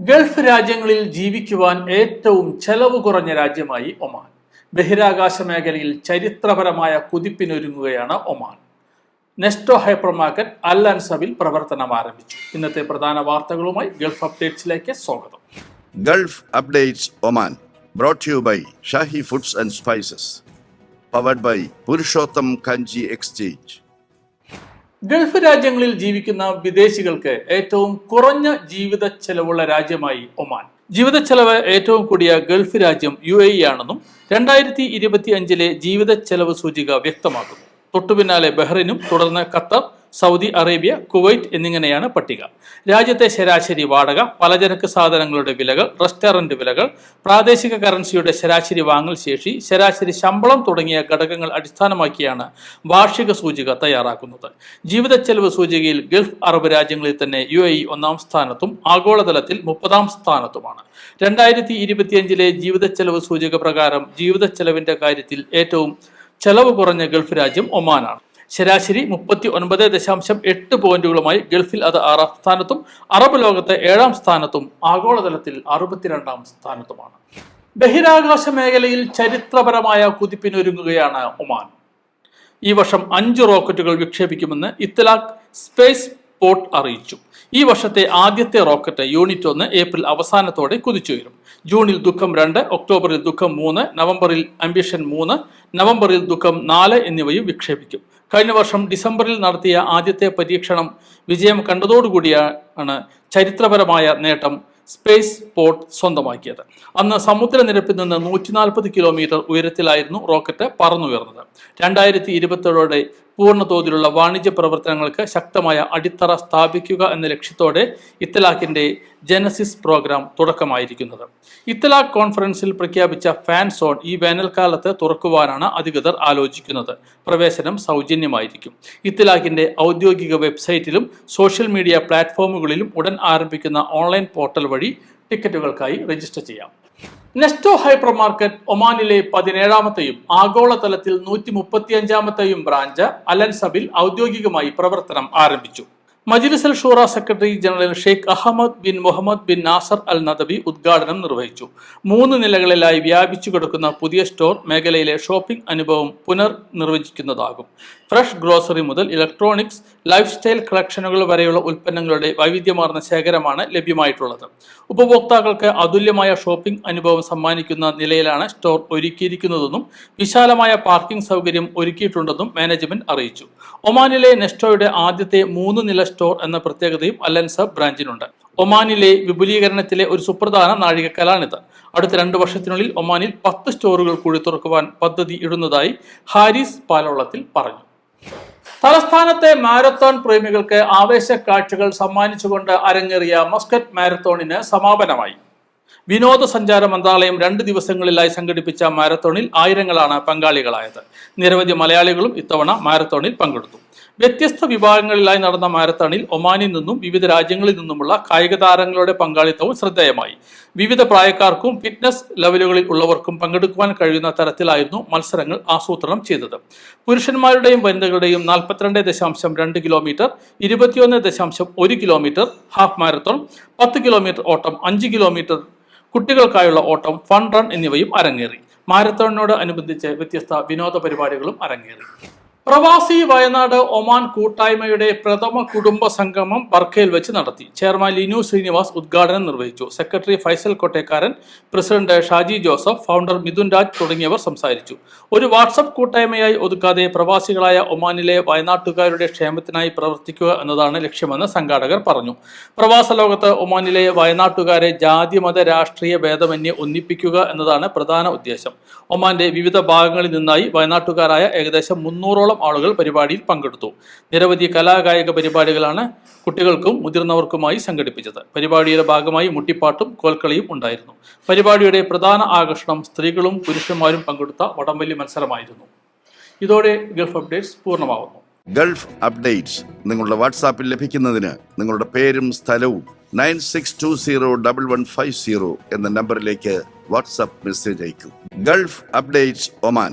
Gulf രാജ്യങ്ങളിൽ ജീവിക്കുവാൻ ഏറ്റവും ചെലവ് കുറഞ്ഞ രാജ്യമായി ഒമാൻ. ബഹിരാകാശ മേഖലയിൽ ചരിത്രപരമായ കുതിപ്പിനൊരുങ്ങുകയാണ് Oman. Nesto hyper market Al അൻസബിൽ പ്രവർത്തനം ആരംഭിച്ചു. ഇന്നത്തെ പ്രധാന വാർത്തകളുമായി ഗൾഫ് അപ്ഡേറ്റ്സിലേക്ക് സ്വാഗതം. Gulf Updates Oman brought you by Shahi Foods and Spices powered by Purushottam Kanji Exchange Gulf രാജ്യങ്ങളിൽ ജീവിക്കുന്ന വിദേശികൾക്ക് ഏറ്റവും കുറഞ്ഞ ജീവിത ചെലവുള്ള രാജ്യമായി ഒമാൻ. ജീവിത ചെലവ് ഏറ്റവും കൂടിയ ഗൾഫ് രാജ്യം യു എ ആണെന്നും രണ്ടായിരത്തി ഇരുപത്തി അഞ്ചിലെ ജീവിത ചെലവ് സൂചിക വ്യക്തമാക്കുന്നു. തൊട്ടുപിന്നാലെ ബഹ്റിനും തുടർന്ന് ഖത്തർ സൗദി അറേബ്യ കുവൈറ്റ് എന്നിങ്ങനെയാണ് പട്ടിക. രാജ്യത്തെ ശരാശരി വാടക പലചരക്ക് സാധനങ്ങളുടെ വിലകൾ റെസ്റ്റോറന്റ് വിലകൾ പ്രാദേശിക കറൻസിയുടെ ശരാശരി വാങ്ങൽ ശേഷി ശരാശരി ശമ്പളം തുടങ്ങിയ ഘടകങ്ങൾ അടിസ്ഥാനമാക്കിയാണ് വാർഷിക സൂചിക തയ്യാറാക്കുന്നത്. ജീവിത ചെലവ് സൂചികയിൽ ഗൾഫ് അറബ് രാജ്യങ്ങളിൽ തന്നെ യു എ ഒന്നാം സ്ഥാനത്തും ആഗോളതലത്തിൽ മുപ്പതാം സ്ഥാനത്തുമാണ്. രണ്ടായിരത്തി ഇരുപത്തിയഞ്ചിലെ ജീവിത ചെലവ് സൂചിക പ്രകാരം ജീവിത ചെലവിന്റെ കാര്യത്തിൽ ഏറ്റവും ചെലവ് കുറഞ്ഞ ഗൾഫ് രാജ്യം ഒമാനാണ്. ശരാശരി മുപ്പത്തി ഒൻപത് ദശാംശം എട്ട് പോയിന്റുകളുമായി ഗൾഫിൽ അത് ആറാം സ്ഥാനത്തും അറബ് ലോകത്തെ ഏഴാം സ്ഥാനത്തും ആഗോളതലത്തിൽ അറുപത്തിരണ്ടാം സ്ഥാനത്തുമാണ്. ബഹിരാകാശ മേഖലയിൽ ചരിത്രപരമായ കുതിപ്പിനൊരുങ്ങുകയാണ് ഒമാൻ. ഈ വർഷം അഞ്ച് റോക്കറ്റുകൾ വിക്ഷേപിക്കുമെന്ന് ഇത്തലാഖ് സ്പേസ് പോർട്ട് അറിയിച്ചു. ഈ വർഷത്തെ ആദ്യത്തെ റോക്കറ്റ് യൂണിറ്റ് ഒന്ന് ഏപ്രിൽ അവസാനത്തോടെ കുതിച്ചുയരും ജൂണിൽ ദുഃഖം രണ്ട് ഒക്ടോബറിൽ ദുഃഖം മൂന്ന് നവംബറിൽ അംബിഷൻ മൂന്ന് നവംബറിൽ ദുഃഖം നാല് എന്നിവയും വിക്ഷേപിക്കും. കഴിഞ്ഞ വർഷം ഡിസംബറിൽ നടത്തിയ ആദ്യത്തെ പരീക്ഷണം വിജയം കണ്ടതോടുകൂടിയാണ് ചരിത്രപരമായ നേട്ടം സ്പേസ് പോർട്ട് സ്വന്തമാക്കിയത്. അന്ന് സമുദ്രനിരപ്പിൽ നിന്ന് നൂറ്റി നാൽപ്പത് കിലോമീറ്റർ ഉയരത്തിലായിരുന്നു റോക്കറ്റ് പറന്നുയർന്നത്. രണ്ടായിരത്തി ഇരുപത്തേഴോടെ പൂർണ തോതിലുള്ള വാണിജ്യ പ്രവർത്തനങ്ങൾക്ക് ശക്തമായ അടിത്തറ സ്ഥാപിക്കുക എന്ന ലക്ഷ്യത്തോടെ ഇത്തലാഖിന്റെ ജനസിസ് പ്രോഗ്രാം തുടക്കമായിരിക്കുന്നത്. ഇത്തലാഖ് കോൺഫറൻസിൽ പ്രഖ്യാപിച്ച ഫാൻ സോൺ ഈ വേനൽക്കാലത്ത് തുറക്കുവാനാണ് അധികൃതർ ആലോചിക്കുന്നത്. പ്രവേശനം സൗജന്യമായിരിക്കും. ഇത്തലാഖിന്റെ ഔദ്യോഗിക വെബ്സൈറ്റിലും സോഷ്യൽ മീഡിയ പ്ലാറ്റ്ഫോമുകളിലും ഉടൻ ആരംഭിക്കുന്ന ഓൺലൈൻ പോർട്ടൽ വഴി ടിക്കറ്റുകൾക്കായി രജിസ്റ്റർ ചെയ്യാം. നെസ്റ്റോ ഹൈപ്പർ മാർക്കറ്റ് ഒമാനിലെ പതിനേഴാമത്തെയും ആഗോളതലത്തിൽ നൂറ്റി മുപ്പത്തിയഞ്ചാമത്തെയും ബ്രാഞ്ച് അലൻസബിൽ ഔദ്യോഗികമായി പ്രവർത്തനം ആരംഭിച്ചു. Majlis al Shura secretary general Sheikh Ahmed bin Mohammed bin Nasser Al Nadabi ഉദ്ഘാടനം നിർവഹിച്ചു. മൂന്ന് നിലകളിലായി വ്യാപിച്ചു കിടക്കുന്ന പുതിയ സ്റ്റോർ മേഖലയിലെ ഷോപ്പിംഗ് അനുഭവം പുനർ നിർവചിക്കുന്നതാകും ഫ്രഷ് ഗ്രോസറി മുതൽ ഇലക്ട്രോണിക്സ് ലൈഫ് സ്റ്റൈൽ കളക്ഷനുകൾ വരെയുള്ള ഉൽപ്പന്നങ്ങളുടെ വൈവിധ്യമാർന്ന ശേഖരമാണ് ലഭ്യമായിട്ടുള്ളത്. ഉപഭോക്താക്കൾക്ക് അതുല്യമായ ഷോപ്പിംഗ് അനുഭവം സമ്മാനിക്കുന്ന നിലയിലാണ് സ്റ്റോർ ഒരുക്കിയിരിക്കുന്നതെന്നും വിശാലമായ പാർക്കിംഗ് സൗകര്യം ഒരുക്കിയിട്ടുണ്ടെന്നും മാനേജ്മെന്റ് അറിയിച്ചു. ഒമാനിലെ നെസ്റ്റോയുടെ ആദ്യത്തെ മൂന്ന് നില സ്റ്റോർ എന്ന പ്രത്യേകതയും അലൻസ ബ്രാഞ്ചിനുണ്ട്. ഒമാനിലെ വിപുലീകരണത്തിലെ ഒരു സുപ്രധാന നാഴികക്കലാണിത് അടുത്ത രണ്ട് വർഷത്തിനുള്ളിൽ ഒമാനിൽ പത്ത് സ്റ്റോറുകൾ കൂടി തുറക്കുവാൻ പദ്ധതി ഇടുന്നതായി ഹാരിസ് പാലോളത്തിൽ പറഞ്ഞു. തലസ്ഥാനത്തെ മാരത്തോൺ പ്രേമികൾക്ക് ആവേശ കാഴ്ചകൾ സമ്മാനിച്ചുകൊണ്ട് അരങ്ങേറിയ മസ്കറ്റ് മാരത്തോണിന് സമാപനമായി. വിനോദസഞ്ചാര മന്ത്രാലയം രണ്ട് ദിവസങ്ങളിലായി സംഘടിപ്പിച്ച മാരത്തോണിൽ ആയിരങ്ങളാണ് പങ്കാളികളായത്. നിരവധി മലയാളികളും ഇത്തവണ മാരത്തോണിൽ പങ്കെടുത്തു. വ്യത്യസ്ത വിഭാഗങ്ങളിലായി നടന്ന മാരത്തണിൽ ഒമാനിൽ നിന്നും വിവിധ രാജ്യങ്ങളിൽ നിന്നുമുള്ള കായിക താരങ്ങളുടെ പങ്കാളിത്തവും ശ്രദ്ധേയമായി. വിവിധ പ്രായക്കാർക്കും ഫിറ്റ്നസ് ലെവലുകളിൽ ഉള്ളവർക്കും പങ്കെടുക്കുവാൻ കഴിയുന്ന തരത്തിലായിരുന്നു മത്സരങ്ങൾ ആസൂത്രണം ചെയ്തത്. പുരുഷന്മാരുടെയും വനിതകളുടെയും നാൽപ്പത്തിരണ്ട് ദശാംശം രണ്ട് കിലോമീറ്റർ ഇരുപത്തിയൊന്ന് ദശാംശം ഒരു കിലോമീറ്റർ ഹാഫ് മാരത്തോൺ പത്ത് കിലോമീറ്റർ ഓട്ടം അഞ്ച് കിലോമീറ്റർ കുട്ടികൾക്കായുള്ള ഓട്ടം ഫൺ റൺ എന്നിവയും അരങ്ങേറി. മാരത്തോണിനോട് അനുബന്ധിച്ച് വ്യത്യസ്ത വിനോദ പരിപാടികളും അരങ്ങേറി. പ്രവാസി വയനാട് ഒമാൻ കൂട്ടായ്മയുടെ പ്രഥമ കുടുംബ സംഗമം ബർക്കയിൽ വെച്ച് നടത്തി. ചെയർമാൻ ലിനു ശ്രീനിവാസ് ഉദ്ഘാടനം നിർവഹിച്ചു. Secretary Faisal Kottekkaran president Shaji Joseph founder Mithun Raj തുടങ്ങിയവർ സംസാരിച്ചു. ഒരു വാട്സപ്പ് കൂട്ടായ്മയായി ഒതുക്കാതെ പ്രവാസികളായ ഒമാനിലെ വയനാട്ടുകാരുടെ ക്ഷേമത്തിനായി പ്രവർത്തിക്കുക എന്നതാണ് ലക്ഷ്യമെന്ന് സംഘാടകർ പറഞ്ഞു. പ്രവാസ ലോകത്ത് ഒമാനിലെ വയനാട്ടുകാരെ ജാതി മത രാഷ്ട്രീയ ഭേദമന്യെ ഒന്നിപ്പിക്കുക എന്നതാണ് പ്രധാന ഉദ്ദേശം. ഒമാന്റെ വിവിധ ഭാഗങ്ങളിൽ നിന്നായി വയനാട്ടുകാരായ ഏകദേശം മുന്നൂറോളം ആളുകൾ പരിപാടിയിൽ പങ്കെടുത്തു. നിരവധി കലാകായിക പരിപാടികളാണ് കുട്ടികൾക്കും മുതിർന്നവർക്കുമായി സംഘടിപ്പിച്ചത്. പരിപാടിയുടെ ഭാഗമായി മുട്ടിപ്പാട്ടും കോൽക്കളിയും ഉണ്ടായിരുന്നു. പരിപാടിയുടെ പ്രധാന ആകർഷണം സ്ത്രീകളും പുരുഷന്മാരും പങ്കെടുത്ത വടംവലി മത്സരമായിരുന്നു. ഇതോടെ ഗൾഫ് അപ്ഡേറ്റ്സ് പൂർണമാവുന്നു. ഗൾഫ് അപ്ഡേറ്റ്സ് നിങ്ങളുടെ വാട്സാപ്പിൽ ലഭിക്കുന്നതിന് നിങ്ങളുടെ പേരും സ്ഥലവും nine six two zero double one five zero എന്ന നമ്പറിലേക്ക് വാട്സാപ്പ് മെസ്സേജ് അയക്കും. Gulf updates Oman.